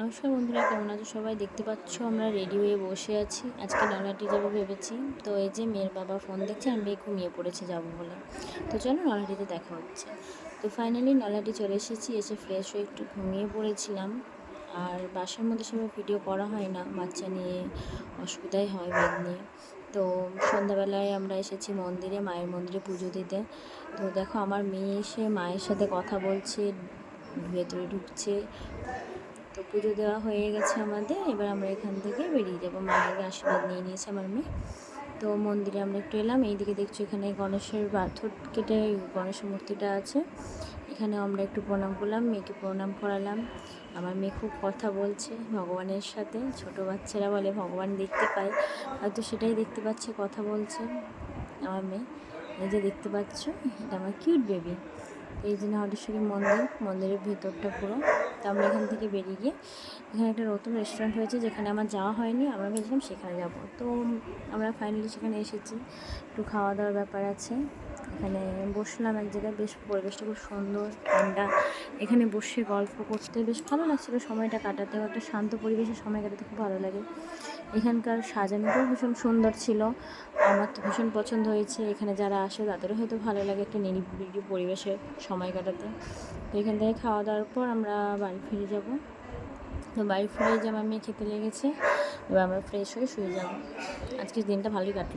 নমস্কার বন্ধুরা, কেমন আছো সবাই? দেখতে পাচ্ছ আমরা রেডি হয়ে বসে আছি। আজকে নলাটি যাব ভেবেছি। তো এই যে মেয়ের বাবা ফোন দেখছে, আমি মেয়ে ঘুমিয়ে পড়েছে, যাব বলে। তো চলো নলাটিতে দেখা হচ্ছে। তো ফাইনালি নলাটি চলে এসেছি, এসে ফ্রেশ হয়ে একটু ঘুমিয়ে পড়েছিলাম। আর বাসার মধ্যে সেভাবে ভিডিও করা হয় না, বাচ্চা নিয়ে অসুবিধাই হয় ব্যাগ নিয়ে। তো সন্ধ্যাবেলায় আমরা এসেছি মন্দিরে, মায়ের মন্দিরে পুজো দিতে। তো দেখো আমার মেয়ে এসে মায়ের সাথে কথা বলছে, ভেতরে ঢুকছে। পুজো দেওয়া হয়ে গেছে আমাদের। এবার আমরা এখান থেকে বেরিয়ে যাব। মায়ের আশীর্বাদ নিয়ে নিয়েছে আমার মেয়ে। তো মন্দিরে আমরা একটু এলাম। এইদিকে দেখছি এখানে গণেশের পাথর কেটে গণেশের মূর্তিটা আছে। এখানে আমরা একটু প্রণাম করলাম, মেয়েকে প্রণাম করালাম। আমার মেয়ে খুব কথা বলছে ভগবানের সাথে। ছোট বাচ্চারা বলে ভগবান দেখতে পায়। হয়তো সেটাই দেখতে পাচ্ছে, কথা বলছে। আমার মেয়ে, এই যে দেখতে পাচ্ছ, এটা আমার কিউট বেবি এই জন্য হটেশ্বরী মন্দির, মন্দিরের ভেতরটা পুরো। তো আমরা এখান থেকে বেরিয়ে গিয়ে এখানে একটা নতুন রেস্টুরেন্ট হয়েছে, যেখানে আমার যাওয়া হয়নি, আমরা ভেবেছিলাম সেখানে যাব। তো আমরা ফাইনালি সেখানে এসেছি। একটু খাওয়া দাওয়ার ব্যাপার আছে। এখানে বসলাম এক জায়গায়। বেশ পরিবেশটা খুব সুন্দর, ঠান্ডা। এখানে বসে গল্প করতে বেশ ভালো লাগছিল। সময়টা কাটাতে একটা শান্ত পরিবেশে সময় কাটাতে খুব ভালো লাগে। এখানকার সাজানোটাও ভীষণ সুন্দর ছিল। আমার তো ভীষণ পছন্দ হয়েছে। এখানে যারা আসে তাদেরও হয়তো ভালো লাগে একটা নিরিবিলি পরিবেশে সময় কাটাতে। তো এখান থেকে খাওয়া দাওয়ার পর আমরা বাড়ি ফিরে যাব। তো বাড়ি ফিরে যে আমার মেয়ে খেতে লেগেছে। এবার আমরা ফ্রেশ হয়ে শুয়ে যাব। আজকের দিনটা ভালোই কাটলো।